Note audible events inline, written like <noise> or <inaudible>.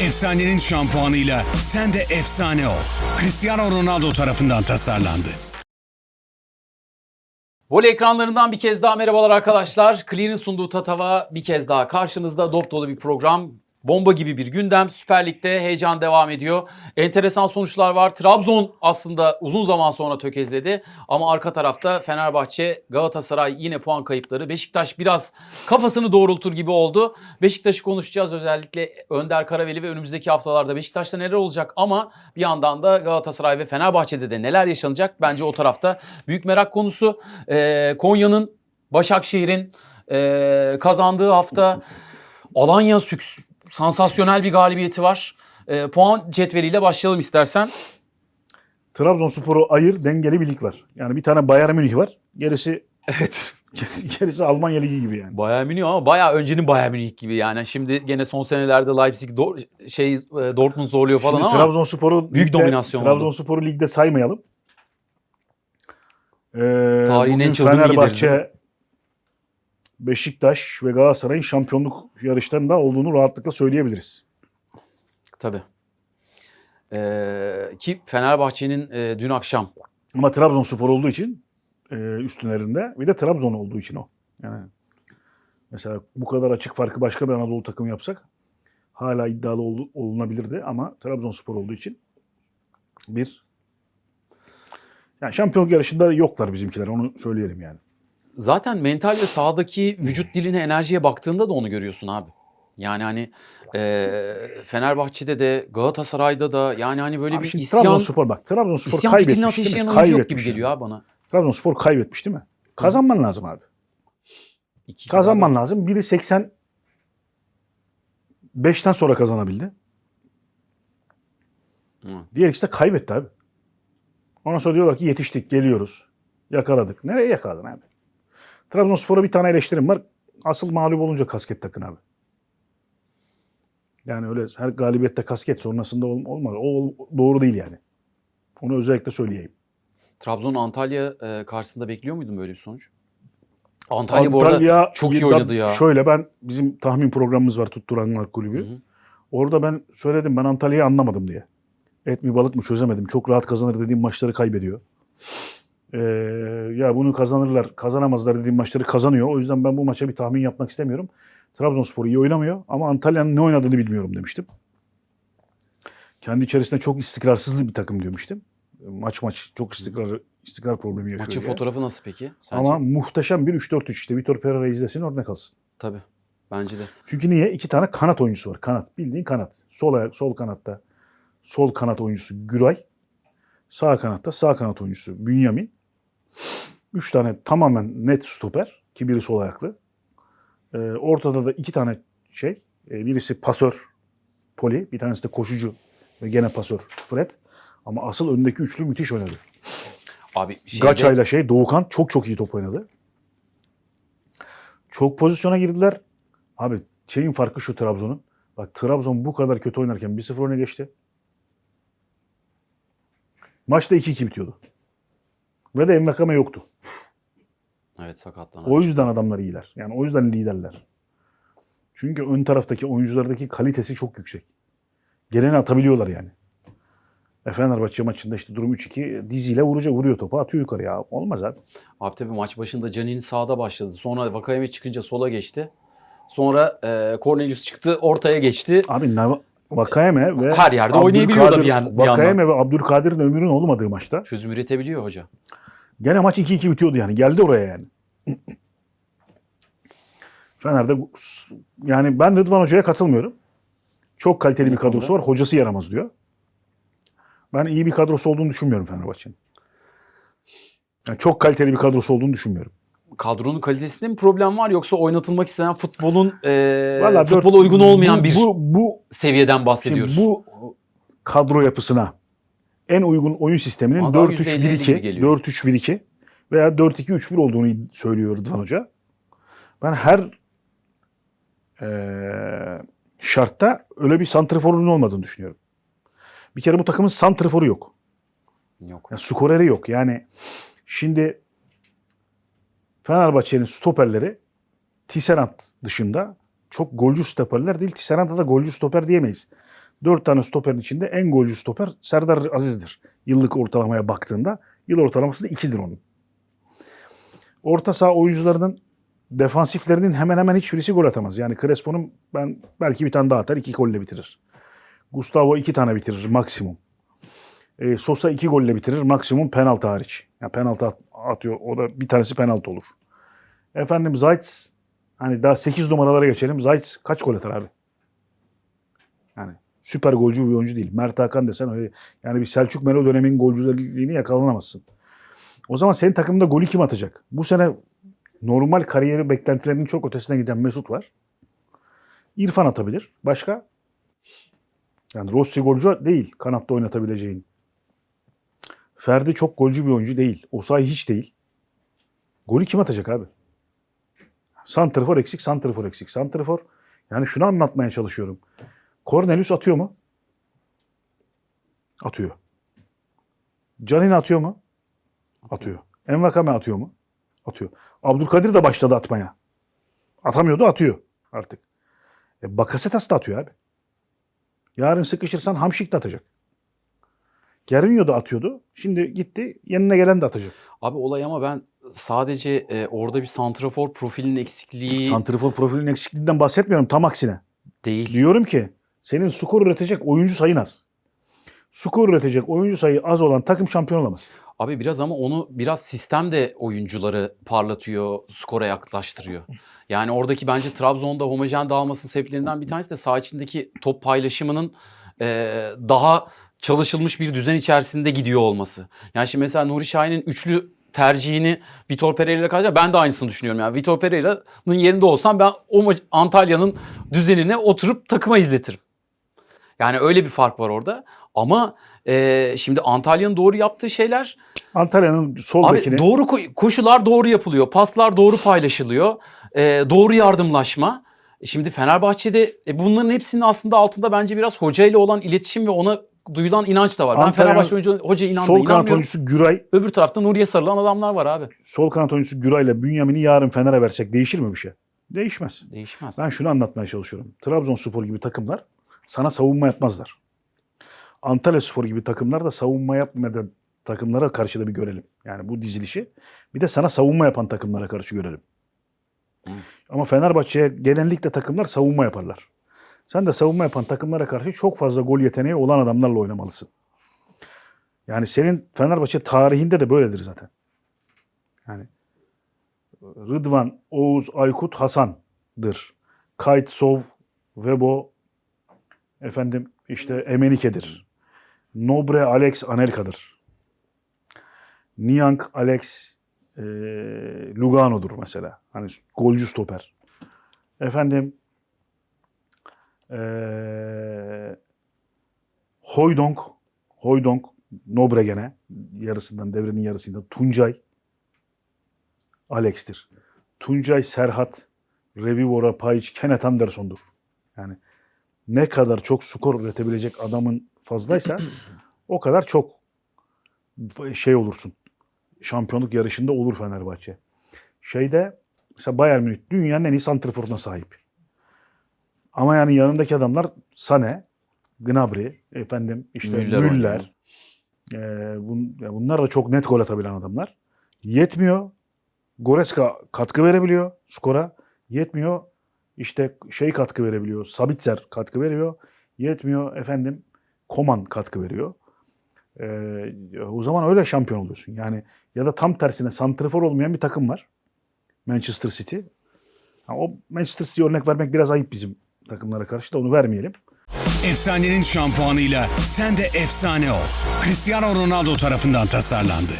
Efsanenin şampuanıyla sen de efsane ol. Cristiano Ronaldo tarafından tasarlandı. Voley ekranlarından bir kez daha merhabalar arkadaşlar. Clear'in sunduğu Tatava bir kez daha karşınızda dop dolu bir program. Bomba gibi bir gündem. Süper Lig'de heyecan devam ediyor. Enteresan sonuçlar var. Trabzon aslında uzun zaman sonra tökezledi. Ama arka tarafta Fenerbahçe, Galatasaray yine puan kayıpları. Beşiktaş biraz kafasını doğrultur gibi oldu. Beşiktaş'ı konuşacağız özellikle Önder Karaveli ve önümüzdeki haftalarda Beşiktaş'ta neler olacak ama bir yandan da Galatasaray ve Fenerbahçe'de de neler yaşanacak bence o tarafta büyük merak konusu. Ee, Konya'nın, Başakşehir'in ee, kazandığı hafta Alanya süks sansasyonel bir galibiyeti var. Ee, puan cetveliyle başlayalım istersen. Trabzonspor'u ayır dengeli bir lig var. Yani bir tane Bayern Münih var. Gerisi Evet. <laughs> gerisi Almanya Ligi gibi yani. Bayern Münih ama bayağı öncenin Bayern Münih gibi yani. Şimdi gene son senelerde Leipzig Dor- şey e, Dortmund zorluyor falan Şimdi ama Trabzonspor'u büyük ligde- dominasyon. Trabzonspor'u ligde saymayalım. Ee, Tarihin en çılgın Fenerbahçe, Beşiktaş ve Galatasaray'ın şampiyonluk yarışlarında olduğunu rahatlıkla söyleyebiliriz. tabii. Ee, ki Fenerbahçe'nin e, dün akşam Ama Trabzonspor olduğu için e, üstünlerinde bir de Trabzon olduğu için o. Yani mesela bu kadar açık farkı başka bir Anadolu takımı yapsak hala iddialı ol- olunabilirdi ama Trabzonspor olduğu için bir yani şampiyonluk yarışında yoklar bizimkiler onu söyleyelim yani. Zaten mental ve sahadaki vücut diline enerjiye baktığında da onu görüyorsun abi. Yani hani e, Fenerbahçe'de de Galatasaray'da da yani hani böyle Abi bir isyan Trabzonspor bak Trabzonspor isyan kaybetmiş değil mi? oyuncu yok gibi Kaybetmiş geliyor abi bana. Trabzonspor kaybetmiş değil mi? Kazanman lazım abi. İki Kazanman lazım. Biri 85'ten sonra kazanabildi. Hı. Diğer ikisi de kaybetti abi. Ondan sonra diyorlar ki yetiştik, geliyoruz. Yakaladık. Nereye yakaladın abi? Trabzonspor'a bir tane eleştirim var. Asıl mağlup olunca kasket takın abi. Yani öyle her galibiyette kasket sonrasında ol- olmadı. O doğru değil yani. Onu özellikle söyleyeyim. Trabzon Antalya e, karşısında bekliyor muydun böyle bir sonuç? Antalya, bu arada Antalya çok iyi oynadı ya. Şöyle ben bizim tahmin programımız var Tutturanlar Kulübü. Hı hı. Orada ben söyledim ben Antalya'yı anlamadım diye. Et mi balık mı çözemedim. Çok rahat kazanır dediğim maçları kaybediyor. Ee, ya bunu kazanırlar, kazanamazlar dediğim maçları kazanıyor. O yüzden ben bu maça bir tahmin yapmak istemiyorum. Trabzonspor iyi oynamıyor ama Antalya'nın ne oynadığını bilmiyorum demiştim. Kendi içerisinde çok istikrarsız bir takım demiştim. Maç maç çok istikrar istikrar problemi yaşıyor. Maçın diye. fotoğrafı nasıl peki? Sence? Ama muhteşem bir 3-4-3 işte. Vitor Pereira izlesin örnek alsın. Tabii. Bence de. Çünkü niye? İki tane kanat oyuncusu var. Kanat. Bildiğin kanat. Sol ayak, sol kanatta sol kanat oyuncusu Güray. Sağ kanatta sağ kanat oyuncusu Bünyamin. Üç tane tamamen net stoper. Ki biri sol ayaklı. Ee, ortada da iki tane şey. Ee, birisi pasör Poli. Bir tanesi de koşucu ve gene pasör Fred. Ama asıl öndeki üçlü müthiş oynadı. Abi şeyde, Gaça'yla şey Doğukan çok çok iyi top oynadı. Çok pozisyona girdiler. Abi şeyin farkı şu Trabzon'un. Bak Trabzon bu kadar kötü oynarken 1-0 öne geçti. Maçta 2-2 bitiyordu. Ve de Envakame yoktu. Evet sakatlandı. O yüzden adamlar iyiler. Yani o yüzden liderler. Çünkü ön taraftaki oyunculardaki kalitesi çok yüksek. Geleni atabiliyorlar yani. E Fenerbahçe maçında işte durum 3-2 diziyle vuracak, vuruyor topu atıyor yukarı ya. Olmaz abi. Abi tabii maç başında Canini sağda başladı. Sonra Vakayeme çıkınca sola geçti. Sonra e, Cornelius çıktı ortaya geçti. Abi Nav- Vakayeme ve Her yerde oynayabiliyor da Abdülkadir- bir yan- bir Vakayeme ve Abdülkadir'in ömrünün olmadığı maçta Çözüm üretebiliyor hoca. Gene maç 2-2 bitiyordu yani. Geldi oraya yani. Fener'de yani ben Rıdvan Hoca'ya katılmıyorum. Çok kaliteli Ne bir kadrosu konuda? var. Hocası yaramaz diyor. Ben iyi bir kadrosu olduğunu düşünmüyorum Fenerbahçe'nin. Yani çok kaliteli bir kadrosu olduğunu düşünmüyorum. Kadronun kalitesinde mi problem var yoksa oynatılmak istenen futbolun e, Vallahi futbola dört- uygun olmayan bu, bir bu, bu seviyeden bahsediyoruz. bu kadro yapısına en uygun oyun sisteminin Bana daha 4-3-1-2, %50 gibi geliyor. 4-3-1-2 veya 4-2-3-1 olduğunu söylüyor Rıdvan Hoca. Ben her eee, şartta öyle bir santriforun olmadığını düşünüyorum. Bir kere bu takımın santriforu yok. Yok. Yani skoreri yok. Yani şimdi Fenerbahçe'nin stoperleri Tisserand dışında çok golcü stoperler değil. Tisserand'a da golcü stoper diyemeyiz. Dört tane stoperin içinde en golcü stoper Serdar Aziz'dir. Yıllık ortalamaya baktığında yıl ortalaması da 2'dir onun. Orta saha oyuncularının defansiflerinin hemen hemen hiçbirisi gol atamaz. Yani Crespo'nun ben belki bir tane daha atar, iki golle bitirir. Gustavo iki tane bitirir maksimum. E, Sosa iki golle bitirir maksimum penaltı hariç. Yani penaltı at- atıyor. O da bir tanesi penaltı olur. Efendim Zayt hani daha 8 numaralara geçelim. Zayt kaç gol atar abi? Süper golcü bir oyuncu değil. Mert Hakan desen öyle yani bir Selçuk Melo dönemin golcülüğünü yakalanamazsın. O zaman senin takımında golü kim atacak? Bu sene normal kariyeri beklentilerinin çok ötesine giden Mesut var. İrfan atabilir. Başka? Yani Rossi golcü değil. Kanatta oynatabileceğin. Ferdi çok golcü bir oyuncu değil. Osayi hiç değil. Golü kim atacak abi? Santrfor eksik, santrfor eksik. Santrfor yani şunu anlatmaya çalışıyorum. Cornelius atıyor mu? Atıyor. Canin atıyor mu? Atıyor. Envakame atıyor mu? Atıyor. Abdülkadir de başladı atmaya. Atamıyordu atıyor artık. E, Bakasetas da atıyor abi. Yarın sıkışırsan Hamşik de atacak. Gervinho da atıyordu. Şimdi gitti yanına gelen de atacak. Abi olay ama ben sadece e, orada bir santrafor profilinin eksikliği Santrifor profilinin eksikliğinden bahsetmiyorum. Tam aksine. değil. Diyorum ki senin skor üretecek oyuncu sayın az. Skor üretecek oyuncu sayı az olan takım şampiyon olamaz. Abi biraz ama onu biraz sistem de oyuncuları parlatıyor, skora yaklaştırıyor. Yani oradaki bence Trabzon'da homojen dağılmasının sebeplerinden bir tanesi de saha içindeki top paylaşımının e, daha çalışılmış bir düzen içerisinde gidiyor olması. Yani şimdi mesela Nuri Şahin'in üçlü tercihini Vitor Pereira ile karşı ben de aynısını düşünüyorum. Yani Vitor Pereira'nın yerinde olsam ben o Antalya'nın düzenine oturup takıma izletirim. Yani öyle bir fark var orada. Ama e, şimdi Antalya'nın doğru yaptığı şeyler Antalya'nın sol Abi doğru ko- koşular doğru yapılıyor. Paslar doğru paylaşılıyor. Ee, doğru yardımlaşma. E Şimdi Fenerbahçe'de e, bunların hepsinin aslında altında bence biraz hocayla olan iletişim ve ona duyulan inanç da var. Ben Antalya'nın Fenerbahçe oyuncu, hoca inandı, sol kanat oyuncusu Güray, Öbür tarafta Nuriye sarılan adamlar var abi. sol kanat oyuncusu Güray ile Bünyamin'i yarın Fener'e versek değişir mi bir şey? Değişmez. Değişmez. Ben şunu anlatmaya çalışıyorum. Trabzonspor gibi takımlar sana savunma yapmazlar. Antalya Spor gibi takımlar da savunma yapmadan takımlara karşı da bir görelim. Yani bu dizilişi. Bir de sana savunma yapan takımlara karşı görelim. Hı. Ama Fenerbahçe'ye genellikle takımlar savunma yaparlar. Sen de savunma yapan takımlara karşı çok fazla gol yeteneği olan adamlarla oynamalısın. Yani senin Fenerbahçe tarihinde de böyledir zaten. Yani Rıdvan, Oğuz, Aykut, Hasan'dır. Kayt, Sov, Vebo, efendim işte Emenike'dir. Nobre, Alex, Anelka'dır. Niang, Alex, e, Lugano'dur mesela. Hani golcü stoper. Efendim e, Hoydonk, Hoydonk, Nobre gene yarısından devrenin yarısında Tuncay, Alex'tir. Tuncay Serhat, Revivora, Payic, Kenneth Anderson'dur. Yani ne kadar çok skor üretebilecek adamın fazlaysa o kadar çok şey olursun. Şampiyonluk yarışında olur Fenerbahçe. Şeyde mesela Bayern Münih dünyanın en iyi santrforuna sahip. Ama yani yanındaki adamlar Sane, Gnabry, efendim işte Müller Müller. Ee, bun- ya bunlar da çok net gol atabilen adamlar. Yetmiyor. Goretzka katkı verebiliyor skora. Yetmiyor. İşte şey katkı verebiliyor. Sabitzer katkı veriyor. Yetmiyor efendim. Koman katkı veriyor. Ee, o zaman öyle şampiyon oluyorsun. Yani ya da tam tersine santrifor olmayan bir takım var. Manchester City. Ha, o Manchester City'ye örnek vermek biraz ayıp bizim takımlara karşı da onu vermeyelim. Efsanenin şampuanıyla sen de efsane ol. Cristiano Ronaldo tarafından tasarlandı.